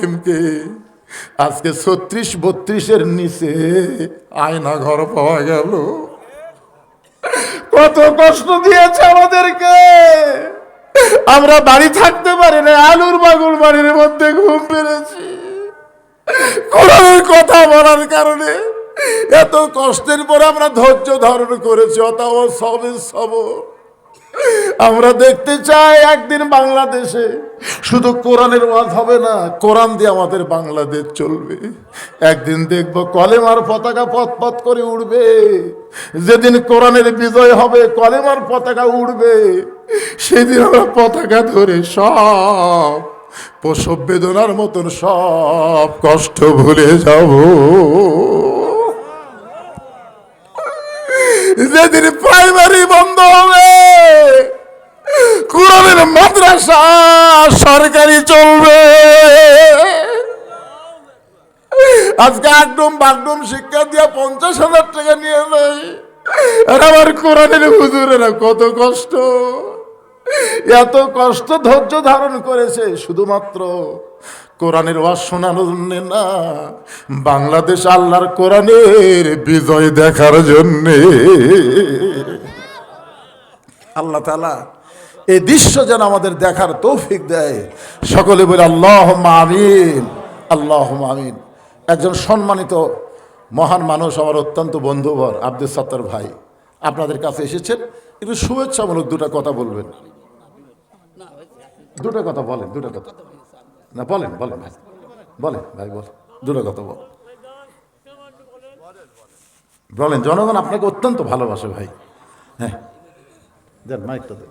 মুসলিমকে আজকে ছত্রিশ বত্রিশের নিচে আয়না ঘর পাওয়া গেল। কত কষ্ট দিয়েছে আমাদেরকে। আমরা বাড়ি থাকতে পারি না, আলুর বাগুর বাড়ির মধ্যে ঘুম পেরেছি। কথা বলার কারণে এত কষ্টের পরে আমরা ধৈর্য ধারণ করেছি অতাও সবে সব আমরা দেখতে চাই একদিন বাংলাদেশে শুধু কোরআনের ওয়াজ হবে না, কোরআন দিয়ে আমাদের বাংলাদেশ চলবে। একদিন দেখব কলেমার পতাকা পথ পথ করে উড়বে। যেদিন কোরআনের বিজয় হবে, কলেমার পতাকা উড়বে। সেদিন আমরা পতাকা ধরে সব প্রসব বেদনার মতন সব কষ্ট ভুলে যাব। যেদিন প্রাইমারি বন্ধ হবে কোরআনের মাদ্রাসা, সরকারি চলবে। আজকে একদম বাগডম শিক্ষা দিয়া পঞ্চাশ হাজার টাকা নিয়ে নেয় আর আমার কোরআনের হুজুরেরা কত কষ্ট। এত কষ্ট ধৈর্য ধারণ করেছে, শুধুমাত্র কোরআনের ওয়াজ জন্য না, বাংলাদেশ আল্লাহর কোরআনের বিজয় দেখার জন্যে। আল্লাহ তালা এই দৃশ্য যেন আমাদের দেখার তৌফিক দেয়। সকলে বলে আল্লাহ আমিন আল্লাহ আমিন। একজন সম্মানিত মহান মানুষ আমার অত্যন্ত বন্ধুবর আব্দুল সত্তর ভাই। আপনাদের কাছে এসেছেন? একটু শুভেচ্ছামূলক দুটো কথা বলবেন। দুটো কথা বলেন, দুটো কথা। না, বলেন বলেন ভাই। বলেন ভাই, বলেন। দুটো কথা বল বলেন, জনগণ আপনাকে অত্যন্ত ভালোবাসে ভাই। হ্যাঁ দেন মাইকটা দেন।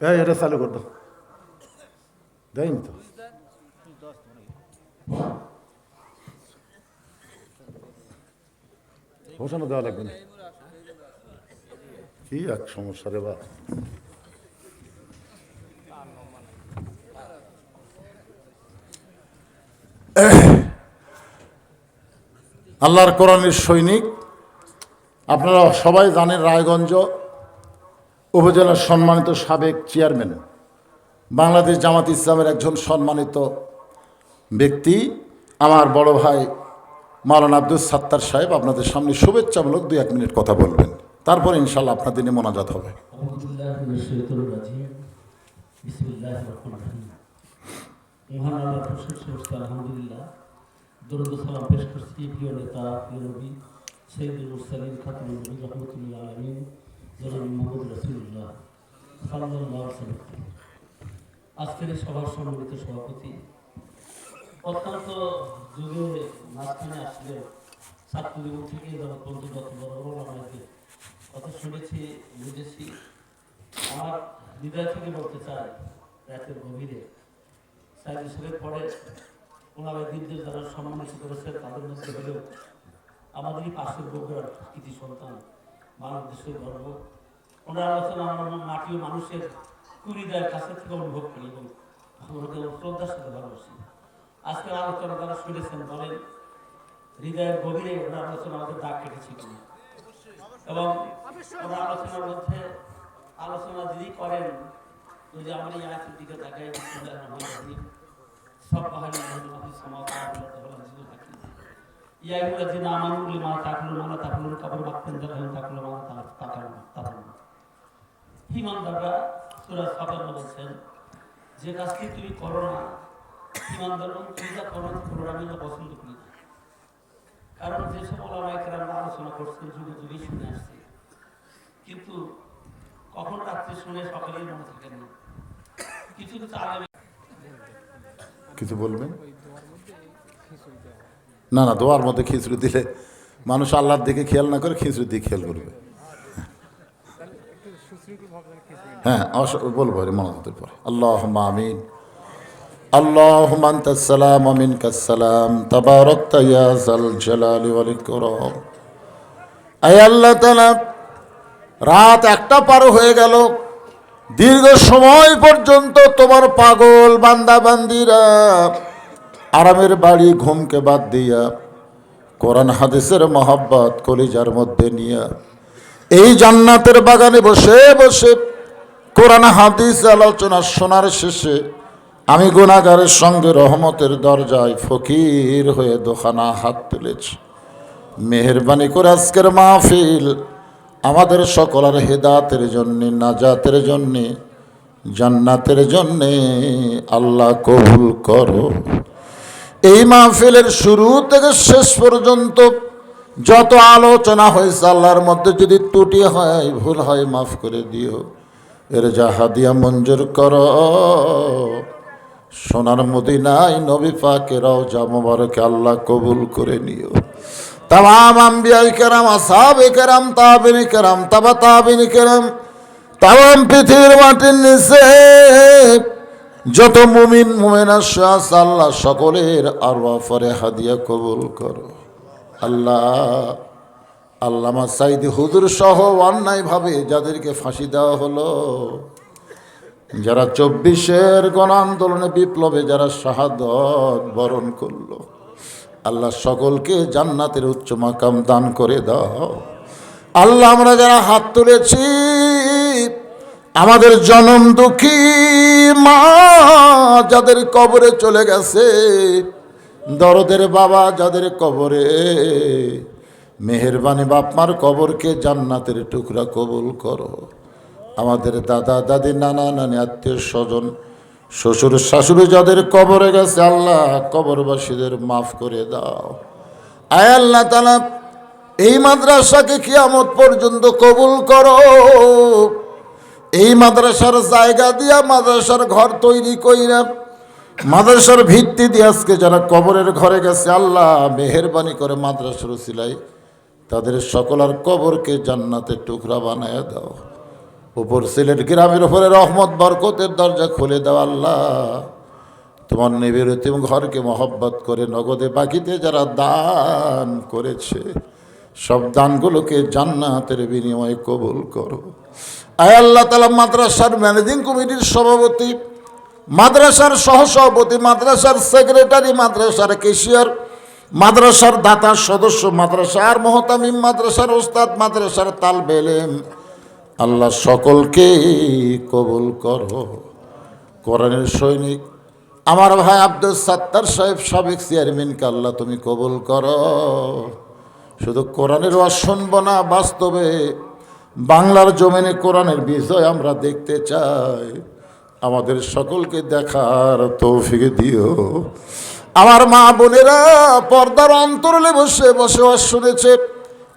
এই, এটা চালু কর দাও দেয়নি তো? ঘোষণা দেওয়া লাগবে না। কি এক সমস্যা রে বা। আল্লাহর কোরআনের সৈনিক, আপনারা সবাই জানেন রায়গঞ্জ উপজেলার সম্মানিত সাবেক চেয়ারম্যান, বাংলাদেশ জামাত ইসলামের একজন সম্মানিত ব্যক্তি, আমার বড় ভাই মালান আব্দুল সাত্তার সাহেব আপনাদের সামনে শুভেচ্ছামূলক দুই এক মিনিট কথা বলবেন। তারপরে ইনশাল্লাহ আপনাদের দিনে মোনাজাত হবে। আলহামদুলিল্লাহ আজকের সভার সম্মানিত সভাপতি, অত্যন্ত যুগে মাঝখানে আসলে ছাত্র জীবন থেকে যারা বন্ধু যত বড় আমাদের কথা শুনেছি, বুঝেছি। আমার হৃদয় থেকে বলতে চাই, রাতের গভীরে। সাইদ হিসেবে পরে ওনারা দিনদের যারা সম্মানিত করেছে তাদের মধ্যে হলেও আমাদেরই পাশের বগুড়ার কৃতি সন্তান বাংলাদেশের গর্ব। ওনার আলোচনা আমার মাটি মানুষের কুড়িদার কাছে থেকে অনুভব করি এবং ওনাকে শ্রদ্ধার সাথে ভালোবাসি। আজকের আলোচনা যারা শুনেছেন বলেন, হৃদয়ের গভীরে ওনার আলোচনা আমাদের দাগ কেটেছে এবং ওনার আলোচনার মধ্যে আলোচনা যদি করেন ওই যে আমার এই আয়াতের দিকে তাকাই সব মহিলা সমাজ বলছেন, যে কাজটি তুমি করো না তুমি যা পছন্দ না। কারণ যে সব ওলামাইকে আমরা আলোচনা করছেন, যুগে যুগে শুনে আসছি। কিন্তু কখন রাত্রে শুনে সকালেই মনে থাকে না। কিছু কিছু কিছু বলবেন? না না, দোয়ার মধ্যে খিচুড়ি দিলে মানুষ আল্লাহর দিকে খেয়াল না করে খিচুড়ি দিয়ে খেয়াল করবে। হ্যাঁ বলব রে মনাজাতের পরে। আল্লাহ আমিন। আল্লাহ সালাম আমিন কাসালাম তাবারক তাইয়াজাল জালালি ওয়াল ইকরাম। আয় আল্লাহ তাআলা, রাত একটা পার হয়ে গেল। দীর্ঘ সময় পর্যন্ত তোমার পাগল বান্দা বান্দিরা আরামের বাড়ি ঘুমকে বাদ দিয়া, কোরআন, হাদিসের মহাব্বত কলিজার মধ্যে নিয়া, এই জান্নাতের বাগানে বসে বসে কোরআন, হাদিস আলোচনা শোনার শেষে আমি গুণাগারের সঙ্গে রহমতের দরজায় ফকির হয়ে দোকানা হাত তুলেছি। মেহরবানি করে আজকের মাহফিল আমাদের সকলের হেদাতের জন্যে, নাজাতের জন্যে, জান্নাতের জন্যে আল্লাহ কবুল করো। এই মাহফিলের শুরু থেকে শেষ পর্যন্ত যত আলোচনা হয়েছে আল্লাহর মধ্যে যদি ত্রুটি হয়, ভুল হয়, মাফ করে দিও। এর জাহাদিয়া মঞ্জুর কর। সোনার মদিনায় নবী পাকেরাও জামবারকে আল্লাহ কবুল করে নিও। তাম আম্বিয়াই কেরাম আসাব কেরাম তাবিন কেরাম, তাবা তাবিন কেরাম তাম পৃথিবীর মাটির নিচে যত মুমিন, মুমিনা শাস আল্লাহ সকলের আর ফরে হাদিয়া কবুল করো। আল্লাহ, আল্লামা সাইদি হুজুর সহ অন্যায়ভাবে যাদেরকে ফাঁসি দেওয়া হলো, যারা চব্বিশের গণ আন্দোলনে বিপ্লবে যারা শাহাদত বরণ করল, আল্লাহ সকলকে জান্নাতের উচ্চ মাকাম দান করে দাও। আল্লাহ, আমরা যারা হাত তুলেছি আমাদের জনম দুঃখী মা যাদের কবরে চলে গেছে, দরদের বাবা যাদের কবরে, মেহেরবানি বাপমার কবরকে জান্নাতের টুকরা কবুল করো। আমাদের দাদা, দাদি, নানা, নানি, আত্মীয় স্বজন, শ্বশুর, শাশুড়ি যাদের কবরে গেছে, আল্লাহ কবরবাসীদের মাফ করে দাও। আয় আল্লাহ তালা এই মাদ্রাসাকে কিয়ামত পর্যন্ত কবুল করো। এই মাদ্রাসার জায়গা দিয়া মাদ্রাসার ঘর তৈরি কইরা মাদ্রাসার ভিত্তি দিয়ে আজকে যারা কবরের ঘরে গেছে, আল্লাহ মেহরবানি করে মাদ্রাসার সিলাই তাদের সকলার কবরকে জান্নাতের টুকরা বানায় দাও। উপর সিলেট গ্রামের উপরে রহমত, বরকতের দরজা খুলে দাও আল্লাহ। তোমার নিবেরতিম ঘরকে মহব্বত করে নগদে বাকিতে যারা দান করেছে, সব দানগুলোকে জান্নাতের বিনিময়ে কবুল করো। আয় আল্লাহ তালা মাদ্রাসার ম্যানেজিং কমিটির সভাপতি, মাদ্রাসার সহসভাপতি, মাদ্রাসার সেক্রেটারি, মাদ্রাসার কেশিয়ার মাদ্রাসার দাতা সদস্য, মাদ্রাসার মহতামিম, মাদ্রাসার ওস্তাদ, মাদ্রাসার তাল বেলেম আল্লাহ সকলকে কবুল করো। কোরআনের সৈনিক, আমার ভাই আব্দুল সাত্তার সাহেব, সাবেক চেয়ারম্যানকে আল্লাহ তুমি কবুল করো। শুধু কোরআনের ওয়াজ শুনব না, বাস্তবে বাংলার জমিনে কোরআনের বিষয় আমরা দেখতে চাই। আমাদের সকলকে দেখার তৌফিক দিও। আমার মা বোনেরা, পর্দার অন্তরলে বসে বসে ওয়াজ শুনেছে।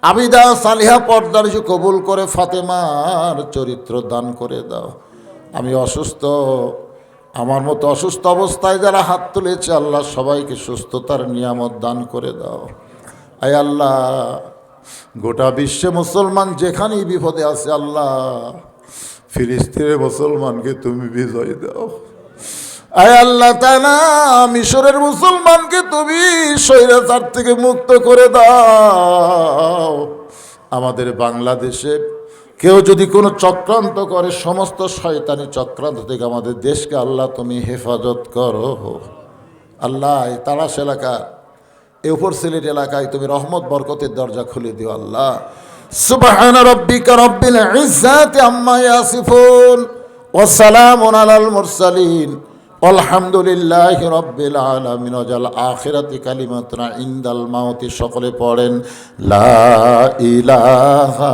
আবিদা সালিহা পর্দার যে কবুল করে ফাতেমার চরিত্র দান করে দাও। আমি অসুস্থ। আমার মতো অসুস্থ অবস্থায় যারা হাত তুলেছে, আল্লাহ সবাইকে সুস্থতার নিয়ামত দান করে দাও। আয় আল্লাহ গোটা বিশ্বে মুসলমান যেখানেই বিপদে আছে, আল্লাহ, ফিলিস্তিনের মুসলমানকে তুমি বিজয় দাও। আয় আল্লাহ তানা মিশরের মুসলমানকে তুমি স্বৈরাচার থেকে মুক্ত করে দাও। আমাদের বাংলাদেশে কেউ যদি কোনো চক্রান্ত করে, সমস্ত শয়তানি চক্রান্ত থেকে আমাদের দেশকে, আল্লাহ তুমি হেফাজত করো। আল্লাহ তালাশ এলাকা এই উপর সিলেট এলাকায় তুমি রহমত, বরকতের দরজা খুলে দিও আল্লাহ। সুবহান রব্বিকা সকলে পড়েন, লা ইলাহা